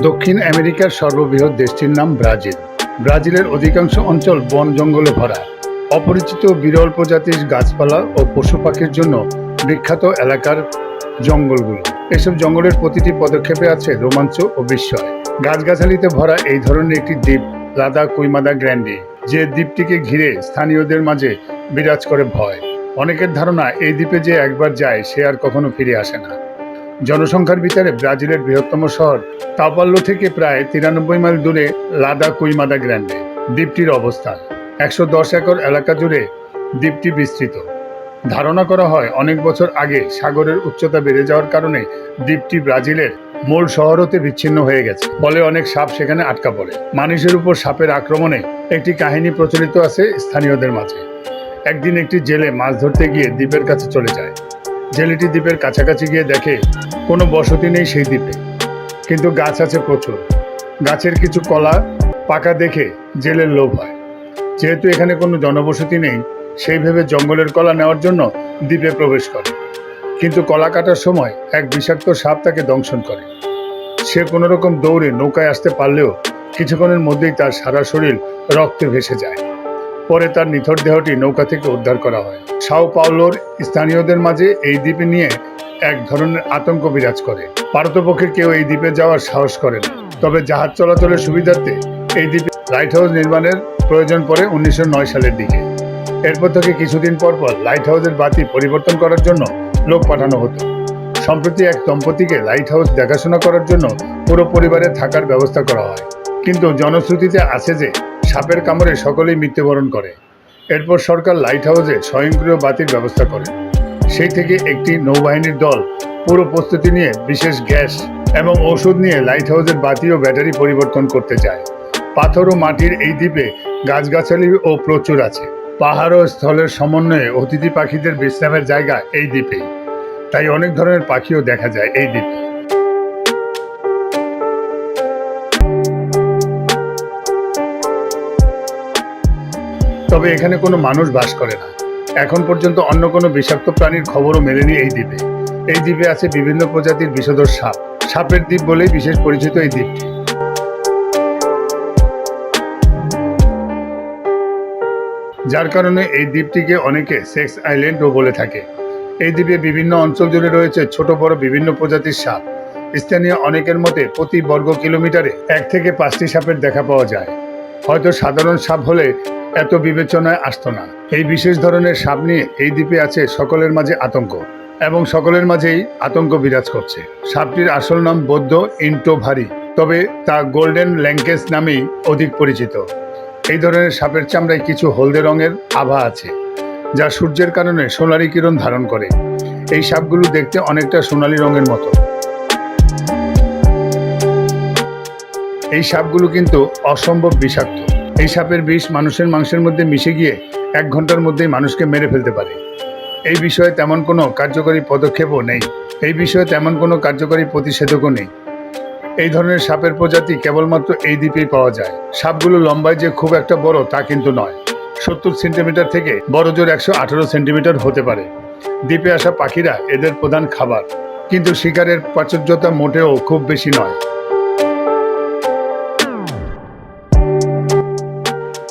দক্ষিণ আমেরিকার সর্ববৃহৎ দেশটির নাম ব্রাজিল। ব্রাজিলের অধিকাংশ অঞ্চল বন জঙ্গলে ভরা। অপরিচিত বিরল প্রজাতির গাছপালা ও পশু পাখির জন্য বিখ্যাত এলাকার জঙ্গলগুলো। এসব জঙ্গলের প্রতিটি পদক্ষেপে আছে রোমাঞ্চ ও বিস্ময়। গাছগাছালিতে ভরা এই ধরনের একটি দ্বীপ, লাদা কুইমাদা গ্র্যান্ডি, যে দ্বীপটিকে ঘিরে স্থানীয়দের মাঝে বিরাজ করে ভয়। অনেকের ধারণা এই দ্বীপে যে একবার যায়, সে আর কখনো ফিরে আসে না। জনসংখ্যার ভিতরে ব্রাজিলের বৃহত্তম শহর তাওপাল্লো থেকে প্রায় তিরানব্বই মাইল দূরে লাদা কুইমাদা গ্র্যান্ডে। দ্বীপটির অবস্থান, একশো দশ একর এলাকা জুড়ে দ্বীপটি বিস্তৃত। ধারণা করা হয়, অনেক বছর আগে সাগরের উচ্চতা বেড়ে যাওয়ার কারণে দ্বীপটি ব্রাজিলের মূল শহর হতে বিচ্ছিন্ন হয়ে গেছে, ফলে অনেক সাপ সেখানে আটকা পড়ে। মানুষের উপর সাপের আক্রমণে একটি কাহিনী প্রচলিত আছে স্থানীয়দের মাঝে। একদিন একটি জেলে মাছ ধরতে গিয়ে দ্বীপের কাছে চলে যায়। জেলেটি দ্বীপের কাছাকাছি গিয়ে দেখে কোনো বসতি নেই সেই দ্বীপে। কিন্তু গাছ আছে প্রচুর। গাছের কিছু কলা পাকা দেখে জেলের লোভ হয়। যেহেতু এখানে কোনো জনবসতি নেই, সেই ভেবে জঙ্গলের কলা নেওয়ার জন্য দ্বীপে প্রবেশ করে। কিন্তু কলা কাটার সময় এক বিষাক্ত সাপ তাকে দংশন করে। সে কোনো রকম দৌড়ে নৌকায় আসতে পারলেও কিছুক্ষণের মধ্যেই তার সারা শরীর রক্তে ভেসে যায়। পরে তার নিথর দেহটি নৌকা থেকে উদ্ধার করা হয়। সাও পাওলোর স্থানীয়দের মাঝে এই দ্বীপে নিয়ে এক ধরনের আতঙ্ক বিরাজ করে। পারতপক্ষে কেউ এই দ্বীপে যাওয়ার সাহস করে না। তবে জাহাজ চলাচলের সুবিধার্থে এই দ্বীপে লাইট হাউস নির্মাণের প্রয়োজন পড়ে উনিশশো নয় সালের দিকে। এরপর থেকে কিছুদিন পর পর লাইট হাউসের বাতি পরিবর্তন করার জন্য লোক পাঠানো হতো। সম্প্রতি এক দম্পতিকে লাইট হাউস দেখাশোনা করার জন্য পুরো পরিবারে থাকার ব্যবস্থা করা হয়। কিন্তু জনশ্রুতিতে আছে যে সাপের কামড়ে সকলেই মৃত্যুবরণ করে। এরপর সরকার লাইট হাউসে স্বয়ংক্রিয় বাতির ব্যবস্থা করে। সেই থেকে একটি নৌবাহিনীর দল পুরো প্রস্তুতি নিয়ে বিশেষ গ্যাস এবং ওষুধ নিয়ে লাইট হাউসের বাতি ও ব্যাটারি পরিবর্তন করতে যায় পাথর ও মাটির এই দ্বীপে গাছগাছালি ও প্রচুর আছে। পাহাড় ও স্থলের সমন্বয়ে অতিথি পাখিদের বিশ্রামের জায়গা এই দ্বীপেই তাই অনেক ধরনের পাখিও দেখা যায় এই দ্বীপে। তবে এখানে কোনো মানুষ বাস করে না। এখন পর্যন্ত অন্য কোনো বিষাক্ত প্রাণীর খবরও মেলেনি এই দ্বীপে। এই দ্বীপে আছে বিভিন্ন প্রজাতির বিষধর সাপ। সাপের দ্বীপ বলেই বিশেষ পরিচিত এই দ্বীপটি। যার কারণে এই দ্বীপটিকে অনেকে সেক্স আইল্যান্ডও বলে থাকে। এই দ্বীপে বিভিন্ন অঞ্চল জুড়ে রয়েছে ছোট বড় বিভিন্ন প্রজাতির সাপ। স্থানীয় অনেকের মতে প্রতি বর্গ কিলোমিটারে এক থেকে পাঁচটি সাপের দেখা পাওয়া যায়। হয়তো সাধারণ সাপ হলে এত বিবেচনায় আসতো না। এই বিশেষ ধরনের সাপ নিয়ে এই দ্বীপে আছে সকলের মাঝে আতঙ্ক এবং সকলের মাঝেই আতঙ্ক বিরাজ করছে। সাপটির আসল নাম বৌদ্ধ ইন্টোভারি, তবে তা গোল্ডেন ল্যাঙ্কেস নামেই অধিক পরিচিত। এই ধরনের সাপের চামড়ায় কিছু হলদে রঙের আভা আছে, যা সূর্যের কারণে সোনালী কিরণ ধারণ করে। এই সাপগুলো দেখতে অনেকটা সোনালী রঙের মতো। এই সাপগুলো কিন্তু অসম্ভব বিষাক্ত। এই সাপের বিষ মানুষের মাংসের মধ্যে মিশে গিয়ে এক ঘণ্টার মধ্যেই মানুষকে মেরে ফেলতে পারে। এই বিষয়ে তেমন কোনো কার্যকরী পদক্ষেপও নেই। এই বিষয়ে তেমন কোনো কার্যকরী প্রতিষেধকও নেই। এই ধরনের সাপের প্রজাতি কেবলমাত্র এই দ্বীপেই পাওয়া যায়। সাপগুলো লম্বায় যে খুব একটা বড় তা কিন্তু নয়। সত্তর সেন্টিমিটার থেকে বড় জোর একশো আঠারো সেন্টিমিটার হতে পারে। দ্বীপে আসা পাখিরা এদের প্রধান খাবার। কিন্তু শিকারের প্রাচুর্যতা মোটেও খুব বেশি নয়।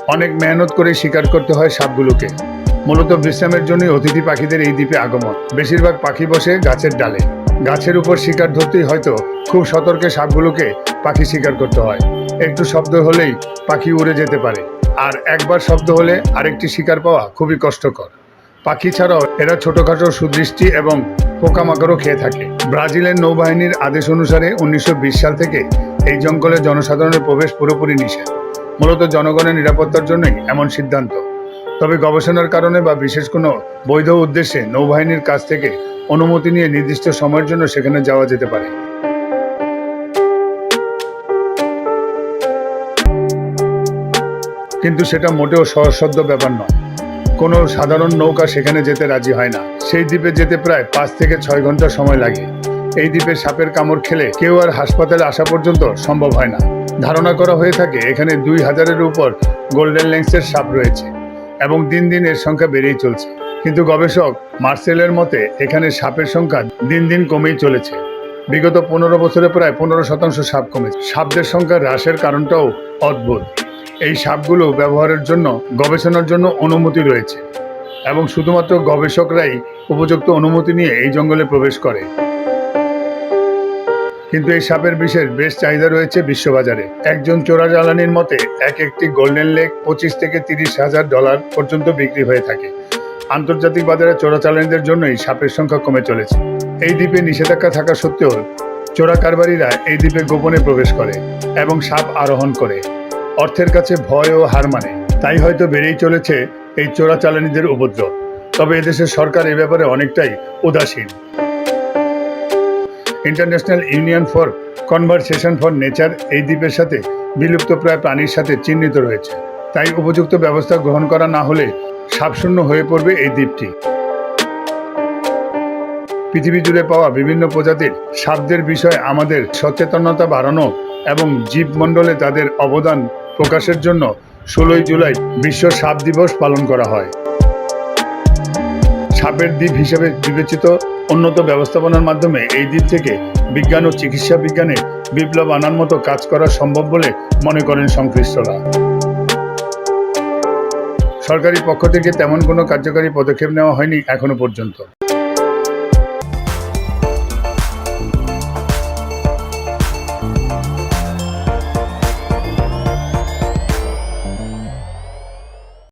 অনেক মেহনত করে শিকার করতে হয় সাপগুলোকে। মূলত বিশ্রামের জন্যই অতিথি পাখিদের এই দ্বীপে আগমন। বেশিরভাগ পাখি বসে গাছের ডালে। গাছের উপর শিকার ধরতেই হয়তো খুব সতর্কে সাপগুলোকে পাখি শিকার করতে হয়। একটু শব্দ হলেই পাখি উড়ে যেতে পারে। আর একবার শব্দ হলে আরেকটি শিকার পাওয়া খুবই কষ্টকর। পাখি ছাড়াও এরা ছোটখাটো সুদৃষ্টি এবং পোকামাকড়ও খেয়ে থাকে। ব্রাজিলের নৌবাহিনীর আদেশ অনুসারে উনিশশো বিশ সাল থেকে এই জঙ্গলে জনসাধারণের প্রবেশ পুরোপুরি নিষেধ। মূলত জনগণের নিরাপত্তার জন্যই এমন সিদ্ধান্ত। তবে গবেষণার কারণে বা বিশেষ কোনো বৈধ উদ্দেশ্যে নৌবাহিনীর কাছ থেকে অনুমতি নিয়ে নির্দিষ্ট সময়ের জন্য সেখানে যাওয়া যেতে পারে। কিন্তু সেটা মোটেও সহসাধ্য ব্যাপার নয়। কোনো সাধারণ নৌকা সেখানে যেতে রাজি হয় না। সেই দ্বীপে যেতে প্রায় পাঁচ থেকে ছয় ঘণ্টা সময় লাগে। এই দ্বীপে সাপের কামড় খেলে কেউ আর হাসপাতালে আসা পর্যন্ত সম্ভব হয় না। ধারণা করা হয়ে থাকে এখানে দুই হাজারের উপর গোল্ডেন লেন্সের সাপ রয়েছে এবং দিন দিন এর সংখ্যা বেড়েই চলছে। কিন্তু গবেষক মার্সেলের মতে এখানে সাপের সংখ্যা দিন দিন কমেই চলেছে। বিগত পনেরো বছরে প্রায় পনেরো শতাংশ সাপ কমেছে। সাপদের সংখ্যা হ্রাসের কারণটাও অদ্ভুত। এই সাপগুলো ব্যবহারের জন্য, গবেষণার জন্য অনুমতি রয়েছে এবং শুধুমাত্র গবেষকরাই উপযুক্ত অনুমতি নিয়ে এই জঙ্গলে প্রবেশ করে। কিন্তু এই সাপের বিষের বেশ চাহিদা রয়েছে বিশ্ববাজারে। একজন চোরাচালানির মতে, এক একটি গোল্ডেন লেক পঁচিশ থেকে তিরিশ হাজার ডলার পর্যন্ত বিক্রি হয়ে থাকে। আন্তর্জাতিক বাজারে চোরাচালানিদের জন্যই সাপের সংখ্যা কমে চলেছে। এই দ্বীপে নিষেধাজ্ঞা থাকা সত্ত্বেও চোরা কারবারিরা এই দ্বীপে গোপনে প্রবেশ করে এবং সাপ আরোহণ করে। অর্থের কাছে ভয় ও হার মানে। তাই হয়তো বেড়েই চলেছে এই চোরাচালানিদের উপদ্রব। তবে এদেশের সরকার এ ব্যাপারে অনেকটাই উদাসীন। International union for conversation for nature এই দ্বীপের সাথে বিলুপ্তপ্রায় প্রাণীর সাথে চিহ্নিত রয়েছে। তাই উপযুক্ত ব্যবস্থা গ্রহণ করা না হলে সাপশূন্য হয়ে পড়বে এই দ্বীপটি। পৃথিবী জুড়ে পাওয়া বিভিন্ন প্রজাতির সাপদের বিষয়ে আমাদের সচেতনতা বাড়ানো এবং জীবমণ্ডলে তাদের অবদান প্রকাশের জন্য ষোলোই জুলাই বিশ্ব সাপ দিবস পালন করা হয়। সাপের দ্বীপ হিসেবে বিবেচিত উন্নত ব্যবস্থাপনার মাধ্যমে এই দিক থেকে বিজ্ঞান ও চিকিৎসা বিজ্ঞানে বিপ্লব আনার মতো কাজ করা সম্ভব বলে মনে করেন সংশ্লিষ্টরা। সরকারি পক্ষ থেকে তেমন কোনো কার্যকারী পদক্ষেপ নেওয়া হয়নি এখনও পর্যন্ত।